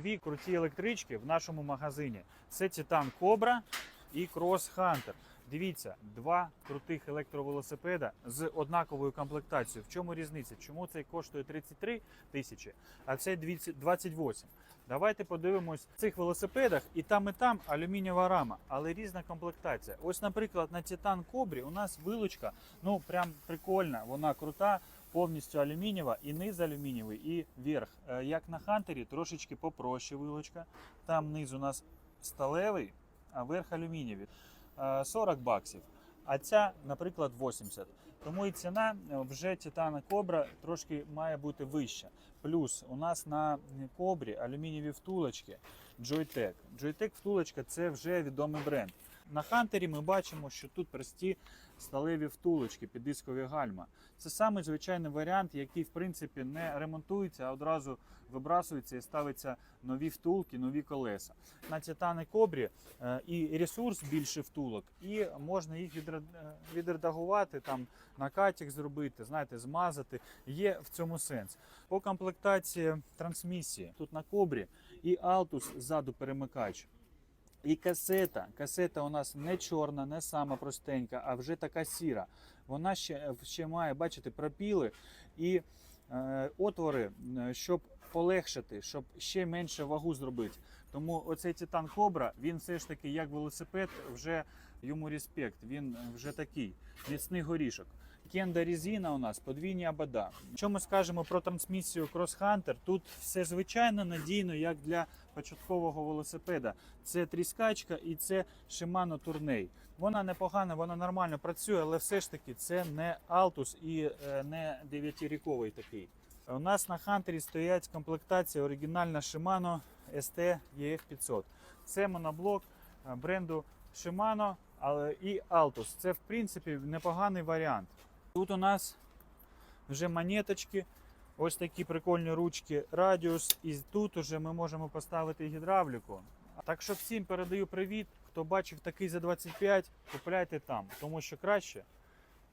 дві круті електрички в нашому магазині. Це Titan Cobra і Cross Hunter. Дивіться, два крутих електровелосипеда з однаковою комплектацією. В чому різниця? Чому цей коштує 33 тисячі, а цей 20 28? Давайте подивимось в цих велосипедах і там, і там алюмінієва рама, але різна комплектація. Ось, наприклад, на Titan Cobra у нас вилучка, ну прям прикольна, вона крута, повністю алюмінієва, і низ алюмінієвий, і верх. Е, Як на Хантері, трошечки попроще вилучка. Там низ у нас сталевий, а верх алюмінієвий. Е, 40 баксів. А ця, наприклад, 80. Тому і ціна е, вже Titan Cobra трошки має бути вища. Плюс у нас на кобрі алюмінієві втулочки Joytech. Joytech втулочка це вже відомий бренд. На Хантері ми бачимо, що тут прості сталеві втулочки, піддискові гальма. Це самий звичайний варіант, який в принципі не ремонтується, а одразу вибрасується і ставиться нові втулки, нові колеса. На Титани Кобрі е, і ресурс більше втулок, і можна їх е, відредагувати, там накатік зробити, знаєте, змазати. Є в цьому сенс. По комплектації трансмісії тут на Кобрі і Altus ззаду перемикач. І касета. Касета у нас не чорна, не сама простенька, а вже така сіра. Вона ще, ще має, бачите, пропіли і е, отвори, е, щоб полегшити, щоб ще менше вагу зробити. Тому оцей Титан Кобра, він все ж таки, як велосипед, вже йому респект. Він вже такий міцний горішок. Кенда резина у нас подвійні обода. Що ми скажемо про трансмісію Cross Hunter? Тут все звичайно надійно, як для початкового велосипеда. Це тріскачка і це Shimano Tourney. Вона непогана, вона нормально працює, але все ж таки це не Altus і е, не 9-ріковий такий. У нас на Хантері стоять комплектація оригінальна Shimano ST EF500. Це моноблок е, бренду Shimano і Altus. Це в принципі непоганий варіант. Тут у нас вже монеточки, ось такі прикольні ручки, радіус, і тут уже ми можемо поставити гідравліку. Так що всім передаю привіт. Хто бачив такий за 25, купляйте там, тому що краще,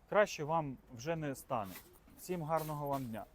краще вам вже не стане. Всім гарного вам дня!